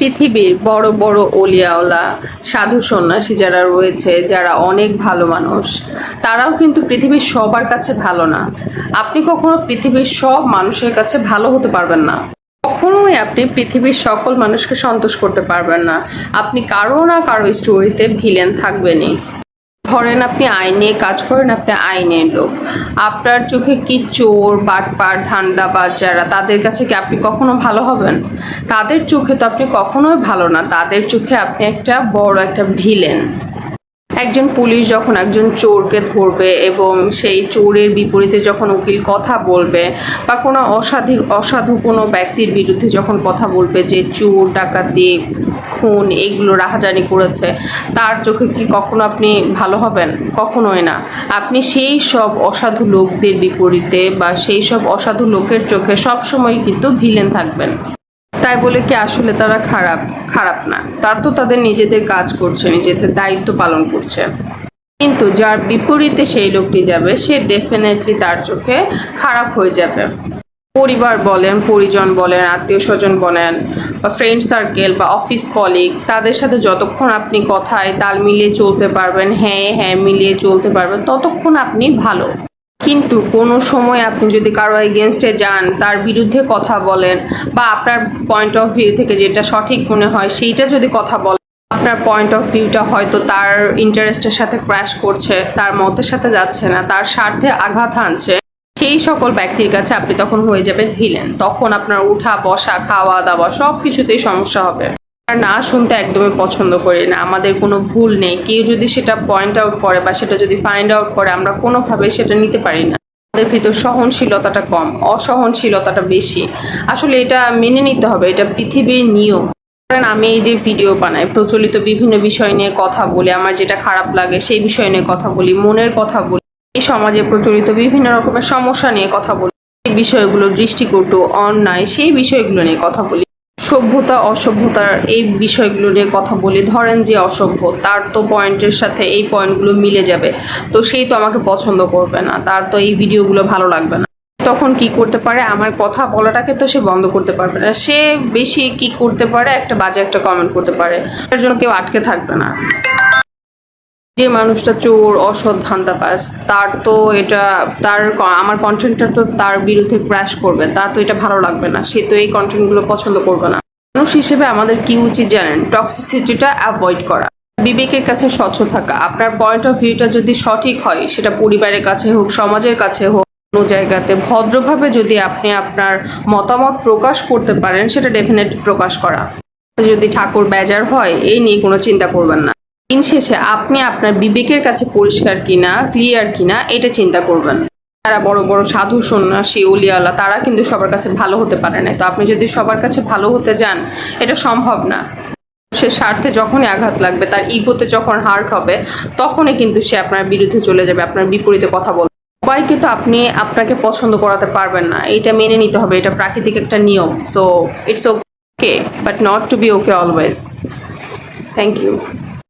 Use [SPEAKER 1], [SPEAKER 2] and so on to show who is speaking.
[SPEAKER 1] পৃথিবীর বড় বড় ওলিয়াওলা সাধু সন্ন্যাসী যারা রয়েছে, যারা অনেক ভালো মানুষ, তারাও কিন্তু পৃথিবীর সবার কাছে ভালো না। আপনি কখনো পৃথিবীর সব মানুষের কাছে ভালো হতে পারবেন না। কখনোই আপনি পৃথিবীর সকল মানুষকে সন্তোষ করতে পারবেন না। আপনি কারও না কারও স্টোরিতে ভিলেন থাকবেনই। ধরেন আপনি আইনে কাজ করেন, আপনি আইনের লোক। আপনার চোখে কি চোর, বাটপার, ধান্দাবাজ যারা, তাদের কাছে কি আপনি কখনো ভালো হবেন? তাদের চোখে তো আপনি কখনোই ভালো না। তাদের চোখে আপনি একটা বড় একটা ভিলেন। একজন পুলিশ যখন একজন চোরকে ধরবে এবং সেই চোরের বিপরীতে যখন উকিল কথা বলবে বা কোনো অসাধু অসাধু কোনো ব্যক্তির বিরুদ্ধে যখন কথা বলবে যে চোর, ডাকাতি, খুন এইগুলো রাহাজানি করেছে, তার চোখে কি কখনো আপনি ভালো হবেন? কখনোই না। আপনি সেই সব অসাধু লোকদের বিপরীতে বা সেই সব অসাধু লোকের চোখে সবসময় কিন্তু ভিলেন থাকবেন। তাই বলে কি আসলে তারা খারাপ খারাপ না। তার তো তাদের নিজেদের কাজ করছে, নিজেদের দায়িত্ব পালন করছে। কিন্তু যার বিপরীতে সেই লোকটি যাবে, সে ডেফিনেটলি তার চোখে খারাপ হয়ে যাবে। পরিবার বলেন, পরিজন বলেন আত্মীয় স্বজন বলেন, বা ফ্রেন্ড সার্কেল বা অফিস কলিগ তাদের সাথে যতক্ষণ আপনি কথায় তাল মিলিয়ে চলতে পারবেন হ্যাঁ হ্যাঁ মিলিয়ে চলতে পারবেন, ততক্ষণ আপনি ভালো। কিন্তু কোনো সময় আপনি যদি কারও এগেনস্টে যান, তার বিরুদ্ধে কথা বলেন বা আপনার পয়েন্ট অফ ভিউ থেকে যেটা সঠিক মনে হয় সেইটা যদি কথা বলেন, আপনার পয়েন্ট অফ ভিউটা হয়তো তার ইন্টারেস্টের সাথে ক্র্যাশ করছে, তার মতের সাথে যাচ্ছে না, তার স্বার্থে আঘাত হানছে, সেই সকল ব্যক্তির কাছে আপনি তখন হয়ে যাবেন ভিলেন তখন আপনার উঠা, বসা খাওয়া দাওয়া সব কিছুতেই সমস্যা হবে। না শুনতে একদমই পছন্দ করি না। আমাদের কোনো ভুল নেই। কেউ যদি সেটা পয়েন্ট আউট করে বা সেটা যদি ফাইন্ড আউট করে, আমরা কোনোভাবে সেটা নিতে পারি না। আমাদের ভিতর সহনশীলতাটা কম, অসহনশীলতাটা বেশি। আসলে এটা মেনে নিতে হবে। এটা পৃথিবীর নিয়ম। ধরেন আমি এই যে ভিডিও বানাই, প্রচলিত বিভিন্ন বিষয় নিয়ে কথা বলি, আমার যেটা খারাপ লাগে সেই বিষয় নিয়ে কথা বলি, মনের কথা বলি, এই সমাজে প্রচলিত বিভিন্ন রকমের সমস্যা নিয়ে কথা বলি এই বিষয়গুলো দৃষ্টিকটু অন্যায় সেই বিষয়গুলো নিয়ে কথা বলি। সভ্যতা, অসভ্যতার এই বিষয়গুলো নিয়ে কথা বলি। ধরেন যে অসভ্য, তার তো পয়েন্টের সাথে এই পয়েন্টগুলো মিলে যাবে। তো সেই তো আমাকে পছন্দ করবে না। তার তো এই ভিডিওগুলো ভালো লাগবে না। তখন কি করতে পারে? আমার কথা বলাটাকে তো সে বন্ধ করতে পারবে না। সে বেশি কি করতে পারে? একটা বাজে একটা কমেন্ট করতে পারে। তার জন্য কেউ আটকে থাকবে না। যে মানুষটা চোর, অসৎ ধান্দাবাজ, তার তো এটা, তার আমার কন্টেন্টটা তো তার বিরুদ্ধে ক্র্যাশ করবে, তার তো এটা ভালো লাগবে না, সে তো এই কন্টেন্টগুলো পছন্দ করবে না। মানুষ হিসেবে আমাদের কি উচিত জানেন? টক্সিসিটিটা অ্যাভয়েড করা। বিবেকের কাছে স্বচ্ছ থাকা। আপনার পয়েন্ট অফ ভিউটা যদি সঠিক হয়, সেটা পরিবারের কাছে হোক, সমাজের কাছে হোক, কোনো জায়গাতে, ভদ্রভাবে যদি আপনি আপনার মতামত প্রকাশ করতে পারেন, সেটা ডেফিনেট প্রকাশ করা। যদি ঠাকুর বেজার হয়, এই নিয়ে কোনো চিন্তা করবেন না। দিন শেষে আপনি আপনার বিবেকের কাছে পরিষ্কার কিনা ক্লিয়ার কিনা, এটা চিন্তা করবেন। তারা বড় বড় সাধু, সন্ন্যাসী উলিয়ালা তারা কিন্তু সবার কাছে ভালো হতে পারে না। তো আপনি যদি সবার কাছে ভালো হতে যান, এটা সম্ভব না। সে স্বার্থে যখনই আঘাত লাগবে, তার ইগোতে যখন হার্ট হবে তখনই কিন্তু সে আপনার বিরুদ্ধে চলে যাবে, আপনার বিপরীতে কথা বলবে। সবাইকে তো আপনি আপনাকে পছন্দ করাতে পারবেন না। এটা মেনে নিতে হবে, এটা প্রাকৃতিক একটা নিয়ম। So it's okay but not to be okay always thank you